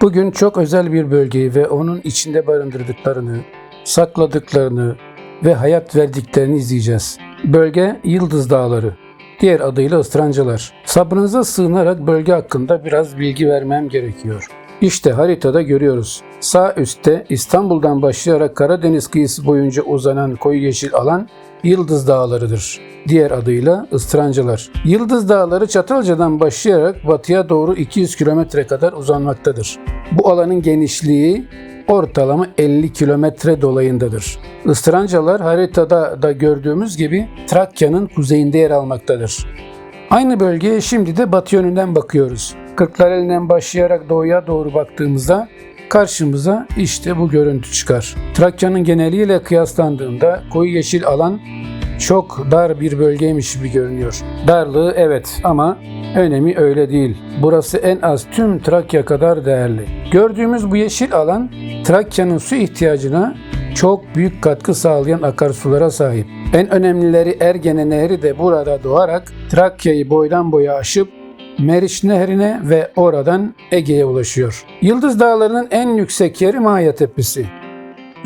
Bugün çok özel bir bölgeyi ve onun içinde barındırdıklarını, sakladıklarını ve hayat verdiklerini izleyeceğiz. Bölge Yıldız Dağları, diğer adıyla Istrancalar. Sabrınıza sığınarak bölge hakkında biraz bilgi vermem gerekiyor. İşte haritada görüyoruz. Sağ üstte İstanbul'dan başlayarak Karadeniz kıyısı boyunca uzanan koyu yeşil alan Yıldız Dağları'dır. Diğer adıyla Istrancalar. Yıldız Dağları Çatalca'dan başlayarak batıya doğru 200 kilometre kadar uzanmaktadır. Bu alanın genişliği ortalama 50 kilometre dolayındadır. Istrancalar haritada da gördüğümüz gibi Trakya'nın kuzeyinde yer almaktadır. Aynı bölgeye şimdi de batı yönünden bakıyoruz. Kırklareli'nden başlayarak doğuya doğru baktığımızda karşımıza işte bu görüntü çıkar. Trakya'nın geneliyle kıyaslandığında koyu yeşil alan çok dar bir bölgeymiş gibi görünüyor. Darlığı evet ama önemi öyle değil. Burası en az tüm Trakya kadar değerli. Gördüğümüz bu yeşil alan Trakya'nın su ihtiyacına çok büyük katkı sağlayan akarsulara sahip. En önemlileri Ergene Nehri de burada doğarak Trakya'yı boydan boya aşıp Meriç Nehri'ne ve oradan Ege'ye ulaşıyor. Yıldız Dağları'nın en yüksek yeri Maya Tepesi.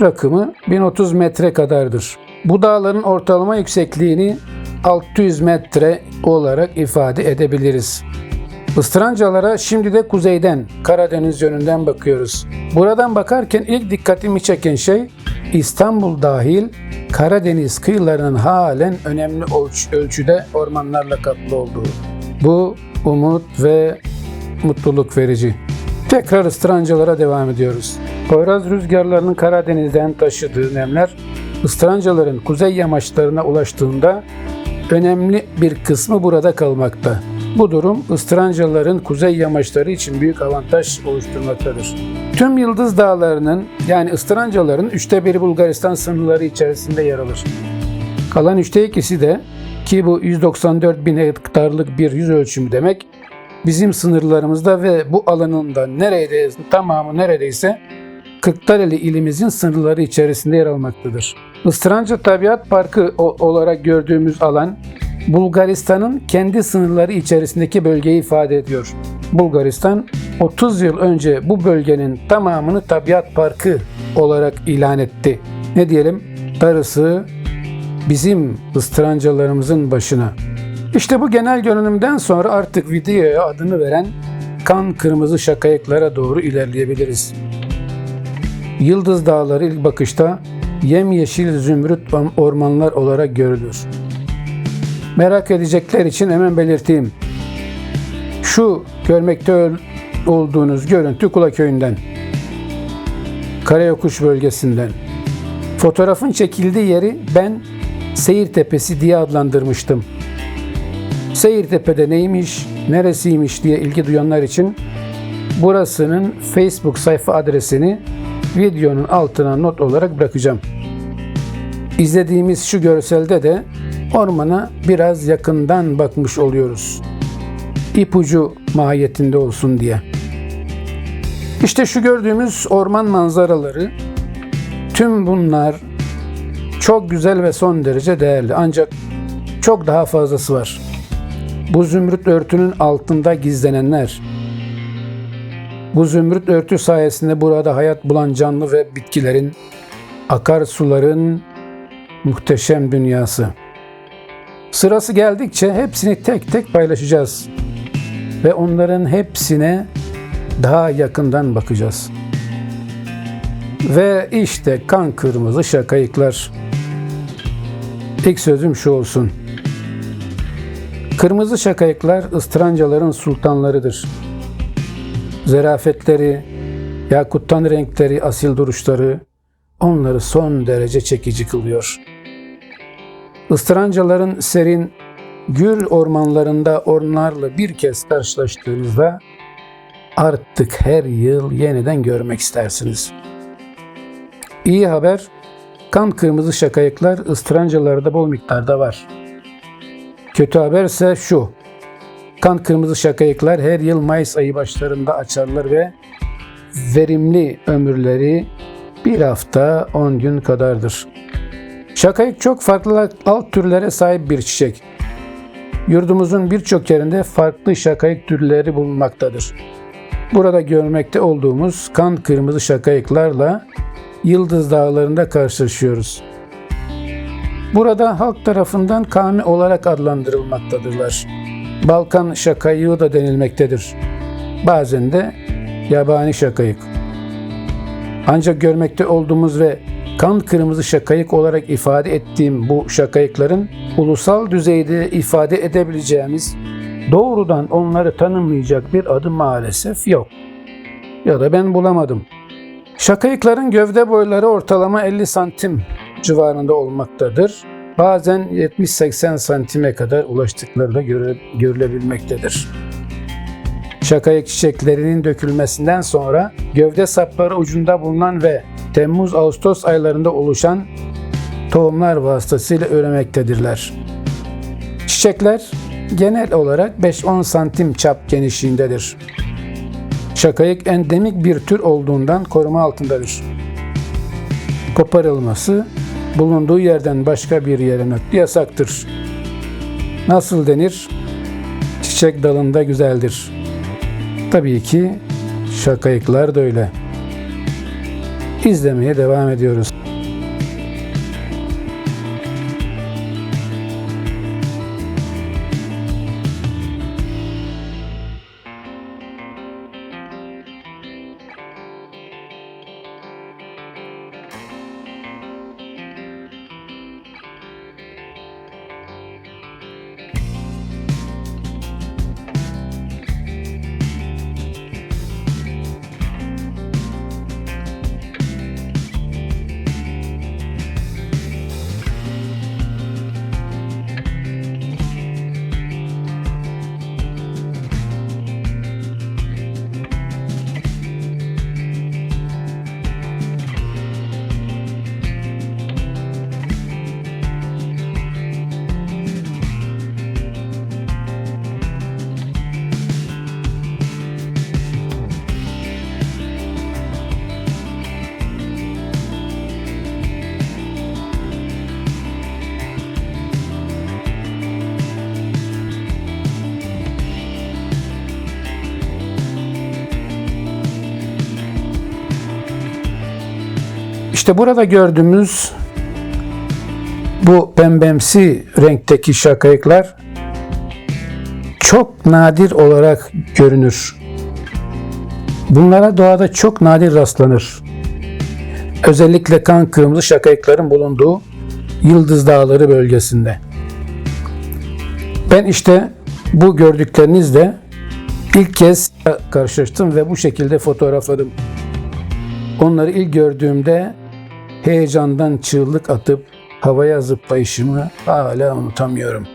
Rakımı 1030 metre kadardır. Bu dağların ortalama yüksekliğini 600 metre olarak ifade edebiliriz. Istrancalara şimdi de kuzeyden, Karadeniz yönünden bakıyoruz. Buradan bakarken ilk dikkatimi çeken şey İstanbul dahil Karadeniz kıyılarının halen önemli ölç- ölçüde ormanlarla kaplı olduğu. Bu umut ve mutluluk verici. Tekrar ıstrancalara devam ediyoruz. Poyraz rüzgarlarının Karadeniz'den taşıdığı nemler ıstrancaların kuzey yamaçlarına ulaştığında önemli bir kısmı burada kalmakta. Bu durum ıstrancaların kuzey yamaçları için büyük avantaj oluşturmaktadır. Tüm Yıldız Dağları'nın yani ıstrancaların üçte biri Bulgaristan sınırları içerisinde yer alır. Kalan üçte ikisi de ki bu 194 bin hektarlık bir yüz ölçümü demek bizim sınırlarımızda ve bu alanın da neredeyse tamamı neredeyse Kırklareli ilimizin sınırları içerisinde yer almaktadır. Istranca Tabiat Parkı olarak gördüğümüz alan Bulgaristan'ın kendi sınırları içerisindeki bölgeyi ifade ediyor. Bulgaristan 30 yıl önce bu bölgenin tamamını tabiat parkı olarak ilan etti. Ne diyelim? Darısı bizim ıstırancalarımızın başına. İşte bu genel görünümden sonra artık videoya adını veren kan kırmızı şakayıklara doğru ilerleyebiliriz. Yıldız Dağları ilk bakışta yemyeşil zümrüt ormanlar olarak görülür. Merak edecekler için hemen belirteyim. Şu görmekte olduğunuz görüntü Kula Köyü'nden. Karayokuş bölgesinden. Fotoğrafın çekildiği yeri ben Seyir Tepesi diye adlandırmıştım. Seyirtepe'de neymiş, neresiymiş diye ilgi duyanlar için burasının Facebook sayfa adresini videonun altına not olarak bırakacağım. İzlediğimiz şu görselde de ormana biraz yakından bakmış oluyoruz. İpucu mahiyetinde olsun diye. İşte şu gördüğümüz orman manzaraları tüm bunlar çok güzel ve son derece değerli. Ancak çok daha fazlası var. Bu zümrüt örtünün altında gizlenenler. Bu zümrüt örtü sayesinde burada hayat bulan canlı ve bitkilerin, akarsuların muhteşem dünyası. Sırası geldikçe hepsini tek tek paylaşacağız. Ve onların hepsine daha yakından bakacağız. Ve işte kan kırmızı şakayıklar. Tek sözüm şu olsun. Kırmızı şakayıklar ıstrancaların sultanlarıdır. Zerafetleri, yakuttan renkleri, asil duruşları onları son derece çekici kılıyor. Istırancaların serin, gül ormanlarında onlarla bir kez karşılaştığınızda artık her yıl yeniden görmek istersiniz. İyi haber Kan kırmızı şakayıklar ıstırancalarda bol miktarda var. Kötü haber ise şu. Kan kırmızı şakayıklar her yıl Mayıs ayı başlarında açarlar ve verimli ömürleri bir hafta 10 gün kadardır. Şakayık çok farklı alt türlere sahip bir çiçek. Yurdumuzun birçok yerinde farklı şakayık türleri bulunmaktadır. Burada görmekte olduğumuz kan kırmızı şakayıklarla Yıldız Dağları'nda karşılaşıyoruz. Burada halk tarafından kami olarak adlandırılmaktadırlar. Balkan şakayığı da denilmektedir. Bazen de yabani şakayık. Ancak görmekte olduğumuz ve kan kırmızı şakayık olarak ifade ettiğim bu şakayıkların ulusal düzeyde ifade edebileceğimiz doğrudan onları tanımlayacak bir adı maalesef yok. Ya da ben bulamadım. Şakayıkların gövde boyları ortalama 50 santim civarında olmaktadır. Bazen 70-80 santime kadar ulaştıkları da göre- görülebilmektedir. Şakayık çiçeklerinin dökülmesinden sonra gövde sapları ucunda bulunan ve Temmuz-Ağustos aylarında oluşan tohumlar vasıtasıyla üremektedirler. Çiçekler genel olarak 5-10 santim çap genişliğindedir. Şakayık endemik bir tür olduğundan koruma altındadır. Koparılması bulunduğu yerden başka bir yere nakli yasaktır. Nasıl denir? Çiçek dalında güzeldir. Tabii ki şakayıklar da öyle. İzlemeye devam ediyoruz. İşte burada gördüğümüz bu pembemsi renkteki şakayıklar çok nadir olarak görünür. Bunlara doğada çok nadir rastlanır. Özellikle kan kırmızı şakayıkların bulunduğu Yıldız Dağları bölgesinde. Ben işte bu gördüklerinizle ilk kez karşılaştım ve bu şekilde fotoğrafladım. Onları ilk gördüğümde heyecandan çığlık atıp havaya zıplayışımı hala unutamıyorum.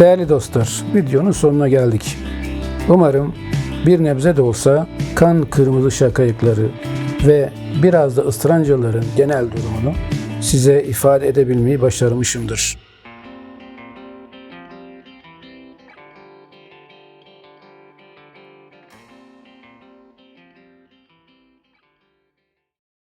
Değerli dostlar, videonun sonuna geldik. Umarım bir nebze de olsa kan kırmızı şakayıkları ve biraz da ıstırancaların genel durumunu size ifade edebilmeyi başarmışımdır.